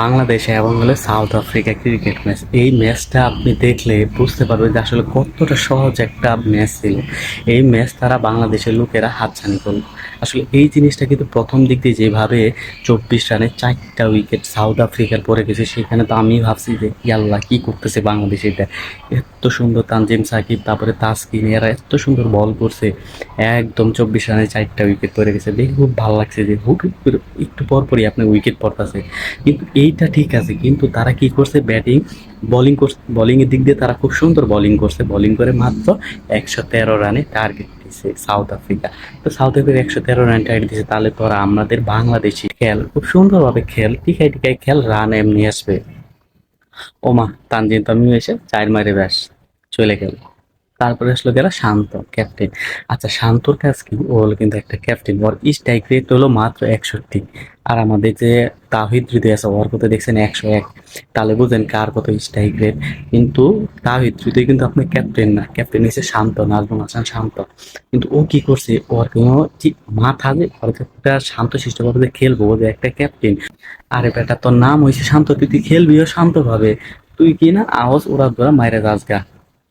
বাংলাদেশে এবং হলো সাউথ আফ্রিকা ক্রিকেট ম্যাচ এই ম্যাচটা আপনি দেখলে বুঝতে পারবেন যে আসলে কতটা সহজ একটা ম্যাচ ছিল। এই ম্যাচ তারা বাংলাদেশের লোকেরা হাতছানি করল। আসলে এই জিনিসটা কিন্তু প্রথম দিক দিয়ে যেভাবে চব্বিশ রানে চারটা উইকেট সাউথ আফ্রিকার পরে গেছে, সেখানে তো আমি ভাবছি যে ইয়াল্লা কি করতেছে বাংলাদেশ এটা? এত সুন্দর তানজিম সাকিব, তারপরে তাসকিন, এরা এত সুন্দর বল করছে। একদম চব্বিশ রানে চারটা উইকেট পড়ে গেছে। দেখে খুব ভালো লাগছে যে হুট একটু পর পরই আপনার উইকেট পড়তেছে। কিন্তু এইটা ঠিক আছে, কিন্তু তারা কি করছে? ব্যাটিং বোলিং করছে। বোলিংয়ের দিক দিয়ে তারা খুব সুন্দর বোলিং করছে। বোলিং করে মাত্র একশো তেরো রানে টার্গেট দিছে সাউথ আফ্রিকা তো সাউথ আফ্রিকা একশো তেরো রান টার্গেট দিছে, তাহলে তো আর আমাদের বাংলাদেশি খেল, খুব সুন্দরভাবে খেল টিকাই টিকাই খেল রান এমনি আসবে। ওমা, তানজিন তামিম এসে চার মারে ব্যাস, চলে গেল। তারপরে আসলো গেল শান্ত ক্যাপ্টেন আচ্ছা শান্তর কাজ কি? ও হলো কিন্তু একটা ক্যাপ্টেন ওর স্ট্রাইক রেট হলো মাত্র একষট্টি। আর আমাদের যে তাহিদ হৃদয় আছে, ওর কত দেখছেন একশো এক। তাহলে বুঝেন কার কত স্ট্রাইক রেট কিন্তু তাহিদ হৃদয় কিন্তু আপনি ক্যাপ্টেন না ক্যাপ্টেন হিসেবে শান্ত, নাজমুল হাসান শান্ত। কিন্তু ও কি করছে? ওর কোনো মাথা যে ওর একটা শান্ত শিষ্টভাবে খেলব যে একটা ক্যাপ্টেন আরে বেটা, তোর নাম হয়েছে শান্ত, তুই তুই খেলবিও শান্তভাবে তুই কি না আওয়াজ ওরা ধরা মায়ের রাজগা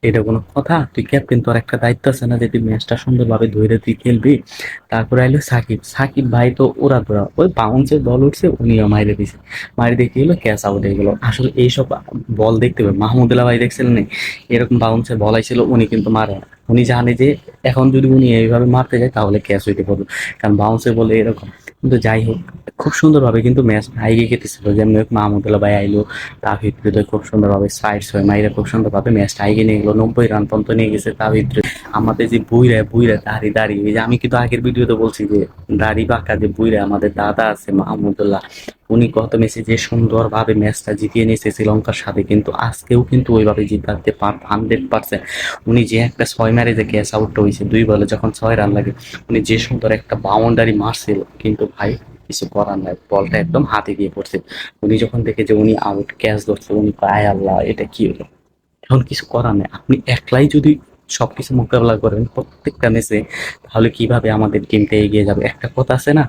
এটা কোনো কথা? তুই ক্যাপ্টেন তোর একটা দায়িত্ব আছে না যে তুই ম্যাচটা সুন্দরভাবে ধরে তুই খেলবি? তারপরে আইলো সাকিব। সাকিব ভাই তো ওরা ধরা ওই বাউন্সের বল উঠছে, উনিও মাইরে দিছে। মাইরে দিয়ে গেলো ক্যাচ আউট হয়ে গেলো। আসলে এইসব বল দেখতে হবে। মাহমুদুল্লাহ ভাই দেখছিলেন এরকম বাউন্সের বল আইছিল, উনি কিন্তু মারে না। উনি জানে যে এখন যদি উনি এইভাবে মারতে যায়, তাহলে ক্যাচ হইতে পারবে। কারণ বাউন্সে বলে এরকম। কিন্তু যাই হোক, খুব সুন্দরভাবে কিন্তু ম্যাচ হাইগে কেটেছিল যেমন মাহমুদুল্লাহ ভাই আইলো, তাহিদ হৃদয় খুব সুন্দরভাবে সাইড হয়ে। মাইরা খুব সুন্দরভাবে ম্যাচটা আইগে নিয়ে গেলো। নব্বই রান পর্যন্ত নিয়ে গেছে তাহিদ। আমাদের যে বুইরা বুইরা দাড়ি দাড়ি, এই যে আমি কিন্তু আগের ভিডিওতে বলছি যে দাড়ি বাঁকা যে বুইরা আমাদের দাদা আছে মাহমুদুল্লাহ উনি গত ম্যাচে যে সুন্দরভাবে ম্যাচটা জিতিয়ে নিয়েছে শ্রীলঙ্কার সাথে কিন্তু আজকেও কিন্তু ওইভাবে জিতাতে পার, হান্ড্রেড পার্সেন্ট। উনি যে একটা ছয় মারে যে ক্যাচ আউটটা হয়েছে, দুই বলে যখন ছয় রান লাগে, উনি যে সুন্দর একটা বাউন্ডারি মারছিল, কিন্তু ভাই কিছু করার নাই, বলটা একদম হাতে গিয়ে পড়ছে। উনি যখন দেখে যে উনি আউট, ক্যাচ ধরছে, উনি পায় আল্লাহ, এটা কি হলো? এখন কিছু করার নেই। আপনি একলাই যদি সবকিছু মোকাবেলা করেন প্রত্যেকটা ম্যাচে তাহলে কীভাবে আমাদের টিমটা এগিয়ে যাবে? একটা কথা আছে না,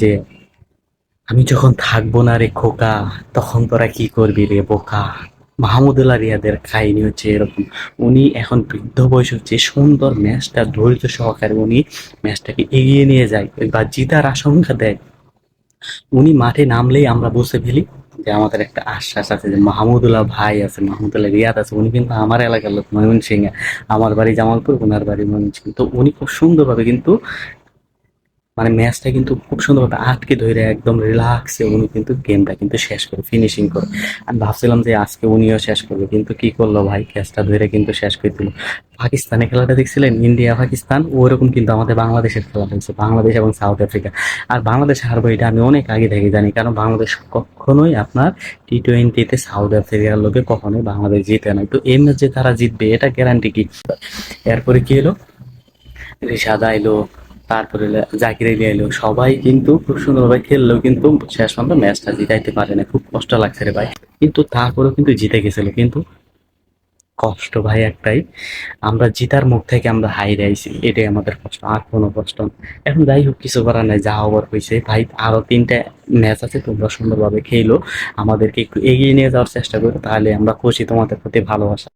যে আমি যখন থাকব না রে খোকা, তখন তোরা কি করবি রে বোকা? মাহমুদুল্লাহ রিয়াদের কাহিনী হচ্ছে এরকম। উনি এখন বৃদ্ধ বয়স হচ্ছে সুন্দর ম্যাচটা ধৈর্য সহকারে উনি ম্যাচটাকে এগিয়ে নিয়ে যায়, বা জিতার আশঙ্কা দেয়, উনি মাঠে নামলেই আমরা বসে ফেলি যে আমাদের একটা আশ্বাস আছে যে মাহমুদুল্লাহ ভাই আছে, মাহমুদুল্লাহ রিয়াদ আছে, উনি কিন্তু আমার এলাকার লোক, ময়মনসিংহে। আমার বাড়ি জামালপুর ওনার বাড়ি ময়মনসিংহ। তো উনি খুব সুন্দরভাবে কিন্তু মানে ম্যাচটা কিন্তু খুব সুন্দরভাবে আটকে ধরে একদম রিল্যাক্সে উনি কিন্তু গেমটা কিন্তু শেষ করে ফিনিশিং করে। আমি ভাবছিলাম যে আজকে উনিও শেষ করবে, কিন্তু কি করল ভাই? ক্যাচটা ধরে কিন্তু শেষ করে দিল। পাকিস্তানের খেলাটা দেখছিলেন? ইন্ডিয়া, পাকিস্তান? ওরকম কিন্তু আমাদের বাংলাদেশের খেলা হয়েছে, বাংলাদেশ এবং সাউথ আফ্রিকা। আর বাংলাদেশ হারবে, এটা আমি অনেক আগে থেকে জানি, কারণ বাংলাদেশ কখনোই আপনার টি টোয়েন্টিতে সাউথ আফ্রিকার লোকে কখনোই বাংলাদেশ জিতে নাই। তো এই ম্যাচ যে তারা জিতবে, এটা গ্যারান্টি কি? এরপরে কি হলো? রিশাদ আইলো তারপরে জাকির আলী আইলো সবাই কিন্তু খুব সুন্দরভাবে খেললেও কিন্তু শেষ পর্যন্ত ম্যাচটা জিতাইতে পারে না। খুব কষ্ট লাগছে রে ভাই। কিন্তু তারপরেও কিন্তু জিতে গেছিল। কিন্তু কষ্ট ভাই একটাই। আমরা জিতার মুখ থেকে আমরা হাইরে আইছি। এটাই আমাদের কষ্ট। আর কোনো কষ্ট এখন যাই হোক, কিছু করার নাই। যা হবার হয়েছে ভাই, আরও তিনটা ম্যাচ আছে। তোমরা সুন্দরভাবে খেলো। আমাদেরকে একটু এগিয়ে নিয়ে যাওয়ার চেষ্টা করো। তাহলে আমরা খুশি। তোমাদের প্রতি ভালোবাসা।